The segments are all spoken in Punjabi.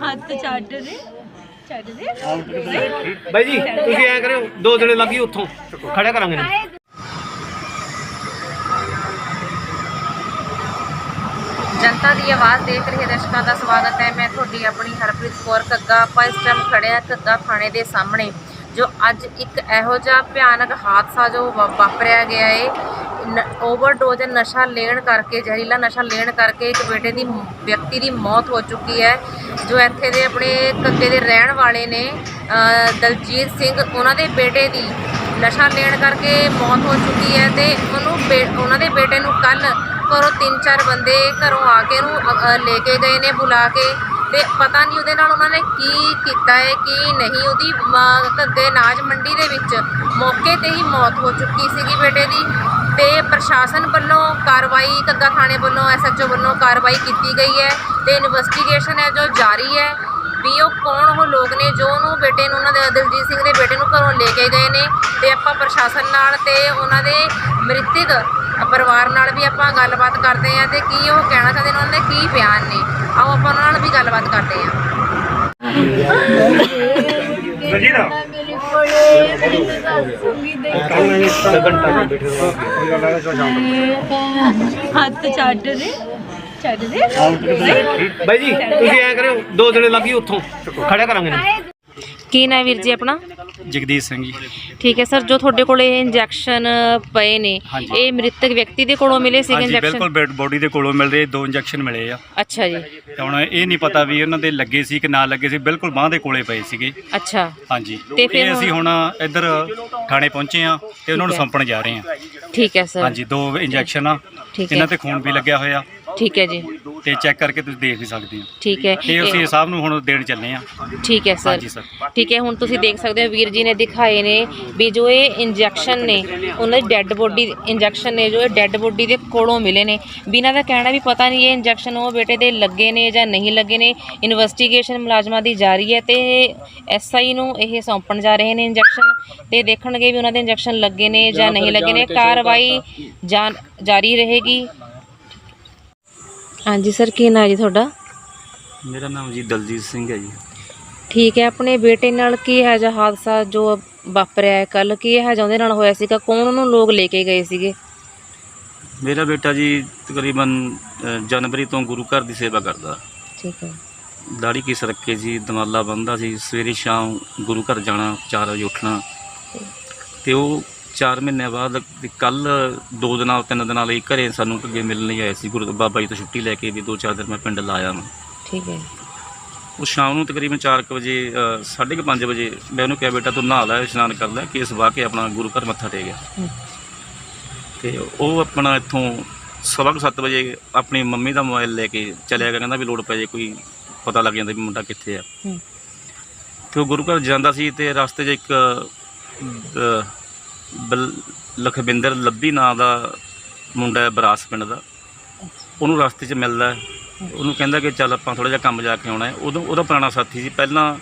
ਹੱਥ ਛੱਡ ਦੇ ਛੱਡ ਦੇ। ਬਾਈ ਜੀ ਤੁਸੀਂ ਐ ਕਰਿਓ ਦੋ ਦਿਨੇ ਲੱਗੀ ਉੱਥੋਂ। ਖੜਿਆ ਕਰਾਂਗੇ ਨਾ। ਜਨਤਾ ਦੀ ਆਵਾਜ਼ ਦੇਖ ਰਹੇ ਦਰਸ਼ਕਾਂ ਦਾ ਸਵਾਗਤ ਹੈ। ਮੈਂ ਤੁਹਾਡੀ ਆਪਣੀ ਹਰਪ੍ਰੀਤ ਕੌਰ ਕੱਗਾ ਆਪਾਂ ਇਸ ਟਾਈਮ ਖੜੇ ਹਾਂ ਕੱਗਾ ਥਾਣੇ ਦੇ ਸਾਹਮਣੇ ਜੋ ਅੱਜ ਇੱਕ ਇਹੋ ਜਿਹਾ ਭਿਆਨਕ ਹਾਦਸਾ ਜੋ ਵਾ- ਵਾਪਰਿਆ ਗਿਆ ਹੈ ਓਵਰਡੋਜ਼ ਨਸ਼ਾ ਲੈਣ ਕਰਕੇ, ਜ਼ਹਿਰੀਲਾ ਨਸ਼ਾ ਲੈਣ ਕਰਕੇ ਇੱਕ ਬੇਟੇ ਦੀ, ਵਿਅਕਤੀ ਦੀ ਮੌਤ ਹੋ ਚੁੱਕੀ ਹੈ, ਜੋ ਇੱਥੇ ਦੇ ਆਪਣੇ ਕੱਗੇ ਦੇ ਰਹਿਣ ਵਾਲੇ ਨੇ ਦਲਜੀਤ ਸਿੰਘ। ਉਹਨਾਂ ਦੇ ਬੇਟੇ ਦੀ ਨਸ਼ਾ ਲੈਣ ਕਰਕੇ ਮੌਤ ਹੋ ਚੁੱਕੀ ਹੈ ਤੇ ਉਹਨੂੰ ਬੇ- ਉਹਨਾਂ ਦੇ ਬੇਟੇ ਨੂੰ ਕੱਲ ਘਰੋਂ ਤਿੰਨ ਚਾਰ ਬੰਦੇ ਘਰੋਂ ਆ ਕੇ ਉਹਨੂੰ ਲੈ ਕੇ ਗਏ ਨੇ ਬੁਲਾ ਕੇ ਤੇ ਪਤਾ ਨਹੀਂ ਉਹਦੇ ਨਾਲ ਉਹਨਾਂ ਨੇ ਕੀ ਕੀਤਾ ਹੈ, ਕੀ ਨਹੀਂ। ਉਹਦੀ ਘੱਗੇ ਨਾਜ ਮੰਡੀ ਦੇ ਵਿੱਚ ਮੌਕੇ ਤੇ ਹੀ ਮੌਤ ਹੋ ਚੁੱਕੀ ਸੀਗੀ ਬੇਟੇ ਦੀ। ਤੇ ਪ੍ਰਸ਼ਾਸਨ ਵੱਲੋਂ ਕਾਰਵਾਈ, ਘੱਗਾ ਥਾਣੇ ਵੱਲੋਂ, ਐਸਐਚਓ ਵੱਲੋਂ ਕਾਰਵਾਈ ਕੀਤੀ ਗਈ ਹੈ ਤੇ ਇਨਵੈਸਟੀਗੇਸ਼ਨ ਹੈ ਜੋ ਜਾਰੀ ਹੈ ਵੀ ਉਹ ਕੌਣ ਉਹ ਲੋਕ ਨੇ ਜੋ ਉਹਨੂੰ ਬੇਟੇ ਨੂੰ ਉਹਨਾਂ ਦੇ ਦਿਲਜੀਤ ਸਿੰਘ ਦੇ ਬੇਟੇ ਨੂੰ ਘਰੋਂ ਲੈ ਕੇ ਗਏ ਨੇ ਤੇ ਆਪਾਂ ਪ੍ਰਸ਼ਾਸਨ ਨਾਲ ਤੇ ਉਹਨਾਂ ਦੇ ਮ੍ਰਿਤਕ ਪਰਿਵਾਰ ਨਾਲ ਵੀ ਆਪਾਂ ਗੱਲਬਾਤ ਕਰਦੇ ਹਾਂ ਤੇ ਕੀ ਉਹ ਕਹਿਣਾ ਚਾਹੁੰਦੇ ਨੇ, ਉਹਨਾਂ ਦੇ ਕੀ ਬਿਆਨ ਨੇ। ਆਓ ਆਪਾਂ ਉਹਨਾਂ ਨਾਲ ਵੀ ਗੱਲਬਾਤ ਕਰਦੇ ਹਾਂ। ਰਜੀਨਾ ਹੱਥ ਛੱਡ ਦੇ ਛੱਡ ਦੇ ਬਾਈ ਜੀ, ਤੁਸੀਂ ਐ ਕਰਿਓ, ਦੋ ਦਿਨੇ ਲੱਗੀ ਉੱਥੋਂ। ਖੜਿਆ ਕਰਾਂਗੇ। ਕੀ ਨਾ ਵੀਰ ਜੀ ਆਪਣਾ? ਜਗਦੀਸ਼ ਸਿੰਘ ਜੀ। ਠੀਕ ਹੈ ਸਰ ਜੋ ਤੁਹਾਡੇ ਕੋਲ ਇਹ ਇੰਜੈਕਸ਼ਨ ਪਏ ਨੇ ਹਾਂਜੀ। ਇਹ ਮ੍ਰਿਤਕ ਵਿਅਕਤੀ ਦੇ ਕੋਲੋਂ ਮਿਲੇ ਸੀਗੇ ਹਾਂਜੀ ਇੰਜੈਕਸ਼ਨ ਬਿਲਕੁਲ ਬੈਡ ਬੋਡੀ ਦੇ ਕੋਲੋਂ ਮਿਲਦੇ ਦੋ ਇੰਜੈਕਸ਼ਨ ਮਿਲੇ ਆ। ਅੱਛਾ ਜੀ। ਤੇ ਹੁਣ ਇਹ ਨਹੀਂ ਪਤਾ ਵੀ ਉਹਨਾਂ ਦੇ ਲੱਗੇ ਸੀ ਕਿ ਨਾ ਲੱਗੇ ਸੀ ਬਿਲਕੁਲ ਬਾਹ ਦੇ ਕੋਲੇ ਪਏ ਸੀਗੇ। ਅੱਛਾ। ਹਾਂਜੀ। ਤੇ ਫਿਰ ਇਹ ਅਸੀਂ ਹੁਣ ਇੱਧਰ ਥਾਣੇ ਪਹੁੰਚੇ ਆ ਤੇ ਉਹਨਾਂ ਨੂੰ ਠੀਕ ਹੈ। ਸੌਂਪਣ ਜਾ ਰਹੇ ਆ ਠੀਕ ਹੈ ਸਰ। ਹਾਂਜੀ ਦੋ ਇੰਜੈਕਸ਼ਨ ਆ। ਠੀਕ ਹੈ। ਇਹਨਾਂ ਤੇ ਖੂਨ ਵੀ ਲੱਗਿਆ ਹੋਇਆ। ਠੀਕ ਹੈ ਜੀ। ਤੇ ਚੈੱਕ ਕਰਕੇ ਤੁਸੀਂ ਦੇਖ ਵੀ ਸਕਦੇ ਹੋ। ਠੀਕ ਹੈ। ਇਹ ਅਸੀਂ ਸਾਹਿਬ ਨੂੰ ਹੁਣ ਦੇਣ ਚੱਲੇ ਆ ਠੀਕ ਹੈ ਸਰ। ਹਾਂਜੀ ਸਰ। ਠੀਕ ਹੈ ਹੁਣ ਤੁਸੀਂ ਦੇਖ ਸਕਦੇ ਹੋ ਵੀਰ ਜੀ ਨੇ ਦਿਖਾਏ ਨੇ ਵੀ ਜੋ ਇਹ ਇੰਜੈਕਸ਼ਨ ਨੇ ਉਹਨਾਂ ਦੀ ਡੈੱਡ ਬੋਡੀ ਇੰਜੈਕਸ਼ਨ ਨੇ ਜੋ ਇਹ ਡੈੱਡ ਬੋਡੀ ਦੇ ਕੋਲੋਂ ਮਿਲੇ ਨੇ। ਬਿਨਾਂ ਦਾ ਕਹਿਣਾ ਵੀ ਪਤਾ ਨਹੀਂ ਇਹ ਇੰਜੈਕਸ਼ਨ ਉਹ ਬੇਟੇ ਦੇ ਲੱਗੇ ਨੇ ਜਾਂ ਨਹੀਂ ਲੱਗੇ ਨੇ। ਇਨਵੈਸਟੀਗੇਸ਼ਨ ਮੁਲਾਜ਼ਮਾਂ ਦੀ ਜਾਰੀ ਹੈ ਤੇ ਐਸਆਈ ਨੂੰ ਇਹ ਸੌਂਪਣ ਜਾ ਰਹੇ ਨੇ ਇੰਜੈਕਸ਼ਨ ਤੇ ਦੇਖਣਗੇ ਵੀ ਉਹਨਾਂ ਦੇ ਇੰਜੈਕਸ਼ਨ ਲੱਗੇ ਨੇ ਜਾਂ ਨਹੀਂ ਲੱਗੇ ਨੇ। ਕਾਰਵਾਈ ਜਾਰੀ ਰਹੇਗੀ। ਹਾਂਜੀ ਸਰ ਕੀ ਨਾਂ ਜੀ ਤੁਹਾਡਾ? ਮੇਰਾ ਨਾਮ ਜੀ ਦਲਜੀਤ ਸਿੰਘ ਹੈ ਜੀ। ਠੀਕ ਹੈ ਆਪਣੇ ਬੇਟੇ ਨਾਲ ਕੀ ਹੈ ਜਿਹਾ ਹਾਦਸਾ ਜੋ ਵਾਪਰਿਆ ਹੈ ਕੱਲ ਕੀ ਹੈ ਜਿਹਾ ਉਹਦੇ ਨਾਲ ਹੋਇਆ ਸੀਗਾ? ਕੌਣ ਉਹਨੂੰ ਲੋਕ ਲੈ ਕੇ ਗਏ ਸੀਗੇ? ਮੇਰਾ ਬੇਟਾ ਜੀ ਤਕਰੀਬਨ ਅ, ਜਨਵਰੀ ਤੋਂ ਗੁਰੂ ਘਰ ਦੀ ਸੇਵਾ ਕਰਦਾ। ਠੀਕ ਹੈ। ਦਾੜੀ ਕੀ ਸਰਕੇ ਸੀ ਦਮਾਲਾ ਬੰਦਾ ਸੀ ਸਵੇਰੇ ਸ਼ਾਮ ਗੁਰੂ ਘਰ ਜਾਣਾ 4 ਵਜੇ ਉੱਠਣਾ। ਤੇ ਉਹ 4 ਮਹੀਨਿਆਂ ਬਾਅਦ ਕੱਲ ਦੋ ਦਿਨਾਂ ਤਿੰਨ ਦਿਨਾਂ ਲਈ ਘਰੇ ਸਾਨੂੰ ਅੱਗੇ ਮਿਲਣ ਲਈ ਆਏ ਸੀ ਗੁਰੂ ਬਾਬਾ ਜੀ ਤੋਂ ਛੁੱਟੀ ਲੈ ਕੇ ਵੀ ਦੋ ਚਾਰ ਦਿਨ ਮੈਂ ਪਿੰਡ ਲਾਇਆ ਮੈਂ ਠੀਕ ਹੈ ਉਹ ਸ਼ਾਮ ਨੂੰ ਤਕਰੀਬਨ 4 ਵਜੇ 5:30 ਵਜੇ ਮੈਂ ਉਹਨੂੰ ਕਿਹਾ ਬੇਟਾ ਤੂੰ ਨਹਾ ਲੈ ਇਸ਼ਨਾਨ ਕਰ ਲੈ ਕੇਸ ਵਾਹ ਕੇ ਆਪਣਾ ਗੁਰੂ ਘਰ ਮੱਥਾ ਟੇਕ ਹਮ। ਤੇ ਉਹ ਆਪਣਾ ਇੱਥੋਂ ਸਵਾ ਕੁ ਸੱਤ ਵਜੇ ਆਪਣੀ ਮੰਮੀ ਦਾ ਮੋਬਾਈਲ ਲੈ ਕੇ ਚਲਿਆ ਗਿਆ ਕਹਿੰਦਾ ਵੀ ਲੋੜ ਪੈ ਜੇ ਕੋਈ ਪਤਾ ਲੱਗ ਜਾਂਦਾ ਵੀ ਮੁੰਡਾ ਕਿੱਥੇ ਆ। ਤੇ ਉਹ ਗੁਰੂ ਘਰ ਜਾਂਦਾ ਸੀ ਤੇ ਰਸਤੇ 'ਚ ਇੱਕ ਬਲ- ਲਖਵਿੰਦਰ ਲੱਭੀ ਨਾਂ ਦਾ ਮੁੰਡਾ ਹੈ ਬਰਾਸ ਪਿੰਡ ਦਾ। ਉਹਨੂੰ ਰਸਤੇ 'ਚ ਮਿਲਦਾ ਹੈ। ਉਹਨੂੰ ਕਹਿੰਦਾ ਕਿ ਚੱਲ ਆਪਾਂ ਥੋੜਾ ਜਿਹਾ ਕੰਮ ਜਾ ਕੇ ਆਉਣਾ ਹੈ। ਉਦੋਂ ਉਹਦਾ ਪੁਰਾਣਾ ਸਾਥੀ ਸੀ। ਪਹਿਲਾਂ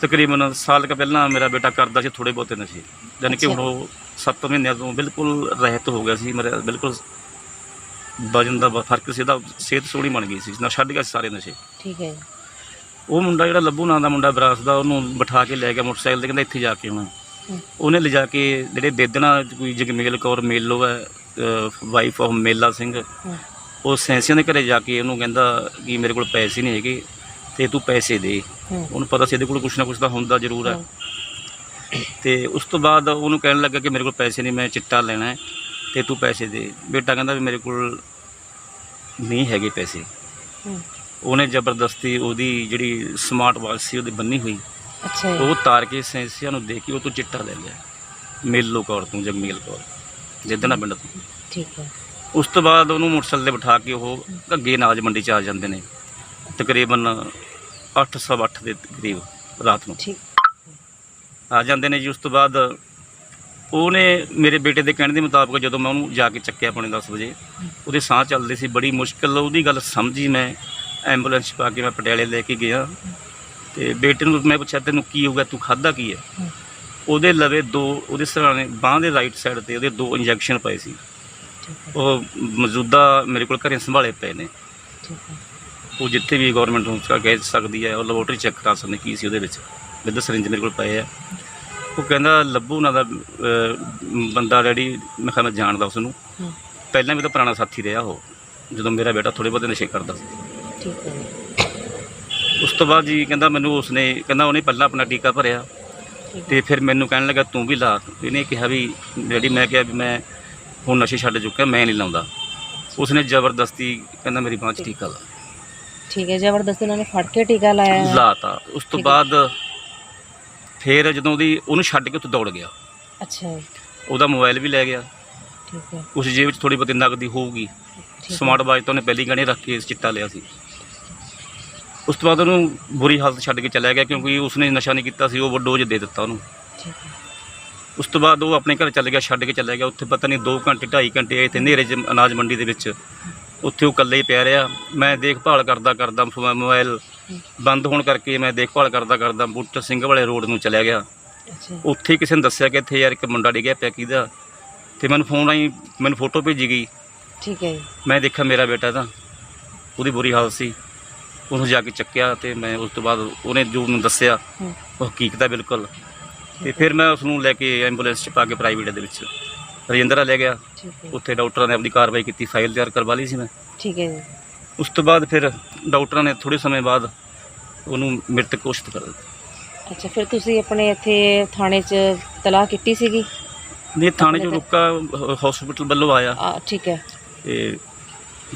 ਤਕਰੀਬਨ ਸਾਲ ਕੁ ਪਹਿਲਾਂ ਮੇਰਾ ਬੇਟਾ ਕਰਦਾ ਸੀ ਥੋੜੇ ਬਹੁਤੇ ਨਸ਼ੇ। ਯਾਨੀ ਕਿ ਹੁਣ ਉਹ 7 ਮਹੀਨਿਆਂ ਤੋਂ ਬਿਲਕੁਲ ਰਹਿਤ ਹੋ ਗਿਆ ਸੀ। ਮੇਰਾ ਬਿਲਕੁਲ ਵਜਨ ਦਾ ਫ਼ਰਕ ਸੀ। ਉਹਦਾ ਸਿਹਤ ਸੋਹਣੀ ਬਣ ਗਈ ਸੀ। ਨਾ ਛੱਡ ਗਿਆ ਸੀ ਸਾਰੇ ਨਸ਼ੇ। ਠੀਕ ਹੈ। ਉਹ ਮੁੰਡਾ ਜਿਹੜਾ ਲੱਭੂ ਨਾਂ ਦਾ ਮੁੰਡਾ ਬਰਾਸ ਦਾ ਉਹਨੂੰ ਬਿਠਾ ਕੇ ਲੈ ਗਿਆ ਮੋਟਰਸਾਈਕਲ ਤੇ। ਕਹਿੰਦਾ ਇੱਥੇ ਜਾ ਕੇ ਆਉਣਾ। ਉਹਨੇ ਲਿਜਾ ਕੇ ਜਿਹੜੇ ਬੇਦਣਾ ਕੋਈ ਜਗਮੇਲ ਕੌਰ ਮੇਲੋ ਹੈ ਵਾਈਫ ਆਫ ਮੇਲਾ ਸਿੰਘ। ਉਹ ਸੈਂਸੀਆਂ ਦੇ ਘਰੇ ਜਾ ਕੇ ਉਹਨੂੰ ਕਹਿੰਦਾ ਕਿ ਮੇਰੇ ਕੋਲ ਪੈਸੇ ਨਹੀਂ ਹੈਗੇ ਤੇ ਤੂੰ ਪੈਸੇ ਦੇ। ਉਹਨੂੰ ਪਤਾ ਸੀ ਇਹਦੇ ਕੋਲ ਕੁਛ ਨਾ ਕੁਛ ਤਾਂ ਹੁੰਦਾ ਜ਼ਰੂਰ ਹੈ। ਤੇ ਉਸ ਤੋਂ ਬਾਅਦ ਉਹਨੂੰ ਕਹਿਣ ਲੱਗਾ ਕਿ ਮੇਰੇ ਕੋਲ ਪੈਸੇ ਨਹੀਂ ਮੈਂ ਚਿੱਟਾ ਲੈਣਾ ਹੈ ਤੇ ਤੂੰ ਪੈਸੇ ਦੇ ਬੇਟਾ ਕਹਿੰਦਾ ਵੀ ਮੇਰੇ ਕੋਲ ਨਹੀਂ ਹੈਗੇ ਪੈਸੇ। ਉਹਨੇ ਜ਼ਬਰਦਸਤੀ ਉਹਦੀ ਜਿਹੜੀ ਸਮਾਰਟ ਵਾਚ ਸੀ ਉਹਦੀ ਬੰਨੀ ਹੋਈ ਅੱਛਾ ਜੀ। ਉਹ ਤਾਰ ਕੇ ਸੈਂਸੀਆਂ ਨੂੰ ਦੇ ਕੇ ਉਹ ਤੋਂ ਚਿੱਟਾ ਲੈ ਲਿਆ। ਮੇਲੋ ਕੌਰ ਤੋਂ ਜਗਮੇਲ ਕੌਰ। ਜਿੱਦਣਾ ਪਿੰਡ ਤੋਂ ਠੀਕ ਹੈ। ਉਸ ਤੋਂ ਬਾਅਦ ਉਹਨੂੰ ਮੋਟਰਸਾਈਕਲ ਤੇ ਬਿਠਾ ਕੇ ਉਹ ਘੱਗੇ ਨਾਜ ਮੰਡੀ ਚ ਆ ਜਾਂਦੇ ਨੇ। ਤਕਰੀਬਨ 808 ਦੇ ਕਰੀਬ ਰਾਤ ਨੂੰ। ਠੀਕ। ਆ ਜਾਂਦੇ ਨੇ ਜੀ। ਉਸ ਤੋਂ ਬਾਅਦ ਉਹਨੇ ਮੇਰੇ ਬੇਟੇ ਦੇ ਕਹਿਣ ਦੇ ਮੁਤਾਬਕ ਜਦੋਂ ਮੈਂ ਉਹਨੂੰ ਜਾ ਕੇ ਚੱਕਿਆ ਪੌਣੇ 10 ਵਜੇ ਉਹਦੇ ਸਾਹ ਚੱਲਦੇ ਸੀ। ਬੜੀ ਮੁਸ਼ਕਲ ਉਹਦੀ ਗੱਲ ਸਮਝੀ ਮੈਂ। ਐਂਬੂਲੈਂਸ ਪਾ ਕੇ ਮੈਂ ਪਟਿਆਲੇ ਲੈ ਕੇ ਗਿਆ। ਤੇ ਬੇਟੇ ਨੂੰ ਮੈਂ ਪੁੱਛਿਆ ਤੈਨੂੰ ਕੀ ਹੋ ਗਿਆ? ਤੂੰ ਖਾਦਾ ਕੀ ਹੈ। ਉਹਦੇ ਲਵੇ ਦੋ ਉਹਦੇ ਸਰਾਣੇ ਬਾਹ ਦੇ ਰਾਈਟ ਸਾਈਡ ਤੇ ਉਹਦੇ ਦੋ ਇੰਜੈਕਸ਼ਨ ਪਏ ਸੀ। ਉਹ ਮੌਜੂਦਾ ਮੇਰੇ ਕੋਲ ਘਰੇ ਸੰਭਾਲੇ ਪਏ ਨੇ। ਉਹ ਜਿੱਥੇ ਵੀ ਗਵਰਨਮੈਂਟ ਨੂੰ ਕਹਿ ਸਕਦੀ ਹੈ ਉਹ ਲੈਬੋਰਟਰੀ ਚੈੱਕ ਕਰਾ ਸਕਦੇ ਕੀ ਸੀ ਉਹਦੇ ਵਿੱਚ। ਵਿਦ ਸਰਿੰਜ ਮੇਰੇ ਕੋਲ ਪਏ ਆ। ਉਹ ਕਹਿੰਦਾ ਲੱਭੂ ਉਹਨਾਂ ਦਾ ਬੰਦਾ ਡੈਡੀ ਮੈਂ ਕਿਹਾ ਮੈਂ ਜਾਣਦਾ ਉਸ ਨੂੰ। ਪਹਿਲਾਂ ਵੀ ਤਾਂ ਪੁਰਾਣਾ ਸਾਥੀ ਰਿਹਾ ਉਹ ਜਦੋਂ ਮੇਰਾ ਬੇਟਾ ਥੋੜੇ ਬਹੁਤੇ ਨਸ਼ੇ ਕਰਦਾ ਸੀ। ਠੀਕ ਹੈ। ਉਸ ਤੋਂ ਬਾਅਦ ਜੀ ਕਹਿੰਦਾ ਮੈਨੂੰ ਉਸਨੇ ਕਹਿੰਦਾ ਉਹਨੇ ਪਹਿਲਾਂ ਆਪਣਾ ਟੀਕਾ ਭਰਿਆ ਤੇ ਫਿਰ ਮੈਨੂੰ ਕਹਿਣ ਲੱਗਾ ਤੂੰ ਵੀ ਲਾ। ਇਹਨੇ ਕਿਹਾ ਵੀ ਡੈਡੀ ਮੈਂ ਕਿਹਾ ਵੀ ਮੈਂ ਹੁਣ ਨਸ਼ੇ ਛੱਡ ਚੁੱਕਿਆ ਮੈਂ ਨਹੀਂ ਲਾਉਂਦਾ। ਉਸਨੇ ਜ਼ਬਰਦਸਤੀ ਕਹਿੰਦਾ ਮੇਰੀ ਬਾਂਹ 'ਚ ਟੀਕਾ ਲਾ। ਠੀਕ ਹੈ ਜ਼ਬਰਦਸਤੀ ਉਹਨਾਂ ਨੇ ਫੜ ਕੇ ਟੀਕਾ ਲਾਇਆ। ਲਾਤਾ। ਉਸ ਤੋਂ। ਬਾਅਦ ਫਿਰ ਜਦੋਂ ਉਹਦੀ ਉਹਨੂੰ ਛੱਡ ਕੇ ਉੱਥੇ ਦੌੜ ਗਿਆ। ਅੱਛਾ ਜੀ। ਉਹਦਾ ਮੋਬਾਈਲ ਵੀ ਲੈ ਗਿਆ। ਠੀਕ ਹੈ। ਉਸ ਜੇਬ ਵਿੱਚ ਥੋੜੀ ਬਹੁਤੀ ਨਕਦੀ ਹੋਊਗੀ। ਠੀਕ ਹੈ। ਸਮਾਰਟ ਵਾਚ ਤਾਂ ਉਹਨੇ ਪਹਿਲੀ ਗਾਣੇ ਰੱਖ ਕੇ ਚਿੱਟਾ ਲਿਆ ਸੀ। ਉਸ ਤੋਂ ਬਾਅਦ ਉਹਨੂੰ ਬੁਰੀ ਹਾਲਤ ਛੱਡ ਕੇ ਚਲਾ ਗਿਆ ਕਿਉਂਕਿ ਉਸਨੇ ਨਸ਼ਾ ਨਹੀਂ ਕੀਤਾ ਸੀ ਉਹ ਡੋਜ਼ ਦੇ ਦਿੱਤਾ ਉਹਨੂੰ। ਠੀਕ ਹੈ। ਉਸ ਤੋਂ ਬਾਅਦ ਉਹ ਆਪਣੇ ਘਰ ਚੱਲ ਗਿਆ ਛੱਡ ਕੇ ਚਲਾ ਗਿਆ। ਉੱਥੇ ਪਤਾ ਨਹੀਂ 2 ਘੰਟੇ 2.5 ਘੰਟੇ ਇੱਥੇ ਹਨੇਰੇ 'ਚ ਅਨਾਜ ਮੰਡੀ ਦੇ ਵਿੱਚ। ਉੱਥੇ ਉਹ ਇਕੱਲੇ ਹੀ ਪਿਆ ਰਿਹਾ। ਮੈਂ ਦੇਖਭਾਲ ਕਰਦਾ ਕਰਦਾ ਮੋਬਾਈਲ ਬੰਦ ਹੋਣ ਕਰਕੇ ਮੈਂ ਦੇਖਭਾਲ ਕਰਦਾ ਕਰਦਾ ਬੁੱਟ ਸਿੰਘ ਵਾਲੇ ਰੋਡ ਨੂੰ ਚਲਿਆ ਗਿਆ। ਉੱਥੇ ਕਿਸੇ ਨੇ ਦੱਸਿਆ ਕਿ ਇੱਥੇ ਯਾਰ ਇੱਕ ਮੁੰਡਾ ਡਿੱਗਿਆ ਪਿਆ ਕਿਹਦਾ? ਤੇ ਮੈਨੂੰ ਫੋਨ ਆਈ ਮੈਨੂੰ ਫੋਟੋ ਭੇਜੀ ਗਈ। ਠੀਕ ਹੈ ਜੀ। ਮੈਂ ਦੇਖਿਆ ਮੇਰਾ ਬੇਟਾ ਤਾਂ। ਉਹਦੀ ਬੁਰੀ ਹਾਲਤ ਸੀ। ਉਹਨੂੰ ਜਾ ਕੇ ਚੱਕਿਆ ਤੇ ਮੈਂ ਉਸ ਤੋਂ ਬਾਅਦ ਉਹਨੇ ਜੋ ਮੈਨੂੰ ਦੱਸਿਆ। ਉਹ ਹਕੀਕਤ ਹੈ ਬਿਲਕੁਲ। ਤੇ ਫਿਰ ਮੈਂ ਉਸ ਨੂੰ ਲੈ ਕੇ ਐਂਬੂਲੈਂਸ 'ਚ ਪਾ ਕੇ ਪ੍ਰਾਈਵੇਟ ਦੇ ਵਿੱਚ। ਰਜਿੰਦਰਾ ਲੈ ਗਿਆ। ਉੱਥੇ ਡਾਕਟਰਾਂ ਨੇ ਆਪਣੀ ਕਾਰਵਾਈ ਕੀਤੀ ਫਾਈਲ ਤਿਆਰ ਕਰਵਾ ਲਈ ਸੀ ਮੈਂ। ਠੀਕ ਹੈ ਜੀ। ਉਸ ਤੋਂ ਬਾਅਦ ਫਿਰ ਡਾਕਟਰਾਂ ਨੇ ਥੋੜੇ ਸਮੇਂ ਬਾਅਦ ਉਹਨੂੰ ਮ੍ਰਿਤਕ ਘੋਸ਼ਿਤ ਕਰ ਦਿੱਤਾ। ਅੱਛਾ ਫਿਰ ਤੁਸੀਂ ਆਪਣੇ ਇੱਥੇ ਥਾਣੇ 'ਚ ਤਲਾਹ ਕੀਤੀ ਸੀਗੀ? ਨਹੀਂ ਥਾਣੇ 'ਚ ਰੁਕਾ ਹਸਪੀਟਲ ਵੱਲੋਂ ਆਇਆ। ਆ ਠੀਕ ਹੈ। ਤੇ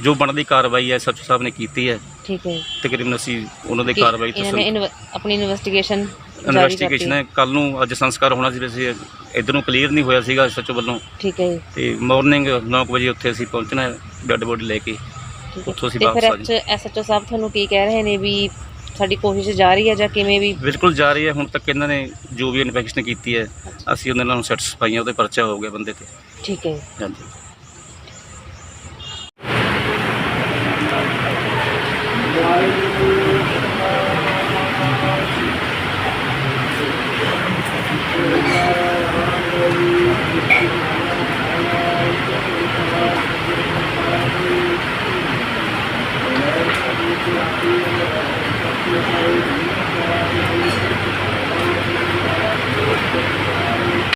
ਜੋ ਬਣਦੀ ਕਾਰਵਾਈ ਹੈ ਸੱਚ ਸਾਹਿਬ ਨੇ ਕੀਤੀ ਹੈ। ਠੀਕ ਹੈ। ਤਕਰੀਬਨ ਅਸੀਂ ਉਹਨਾਂ ਦੀ ਕਾਰਵਾਈ ਇਹਨਾਂ ਨੇ ਇਨਵ- ਆਪਣੀ ਇਨਵੈਸਟੀਗੇਸ਼ਨ ਇਨਵੈਸਟੀਗੇਸ਼ਨ ਹੈ। ਕੱਲ ਨੂੰ ਅੱਜ ਸੰਸਕਾਰ ਹੋਣਾ ਸੀ ਵੈਸੇ ਇਧਰ ਨੂੰ ਕਲੀਅਰ ਨਹੀਂ ਹੋਇਆ ਸੀਗਾ ਸੱਚੋ ਵੱਲੋਂ। ਠੀਕ ਹੈ ਜੀ। ਤੇ ਮਾਰਨਿੰਗ 9 ਵਜੇ ਉੱਥੇ ਅਸੀਂ ਪਹੁੰਚਣਾ ਹੈ ਡੈੱਡ ਬੋਡੀ ਲੈ ਕੇ। ਠੀਕ ਹੈ। ਉੱਥੋਂ ਅਸੀਂ ਤੇ ਫਿਰ ਵਾਪਸ ਆ ਐਸਐਚਓ ਸਾਹਿਬ ਤੁਹਾਨੂੰ ਕੀ ਕਹਿ ਰਹੇ ਨੇ ਵੀ ਸਾਡੀ ਕੋਸ਼ਿਸ਼ ਜਾਰੀ ਹੈ ਜਾਂ ਕਿਵੇਂ ਵੀ? ਬਿਲਕੁਲ ਜਾ ਰਹੀ ਹੈ। ਹੁਣ ਤੱਕ ਇਹਨਾਂ ਨੇ ਜੋ ਵੀ ਇਨਵੈਸਟੀਗੇਸ਼ਨ ਕੀਤੀ ਹੈ ਅਸੀਂ ਉਹਨਾਂ ਨਾਲ ਸੈਟੀਸਫਾਈ ਹਾਂ ਉਹਦੇ ਪਰਚਾ ਹੋ ਗਿਆ ਬੰਦੇ ਤੇ। ਠੀਕ ਹੈ। ਜੀ। ਹਾਂਜੀ।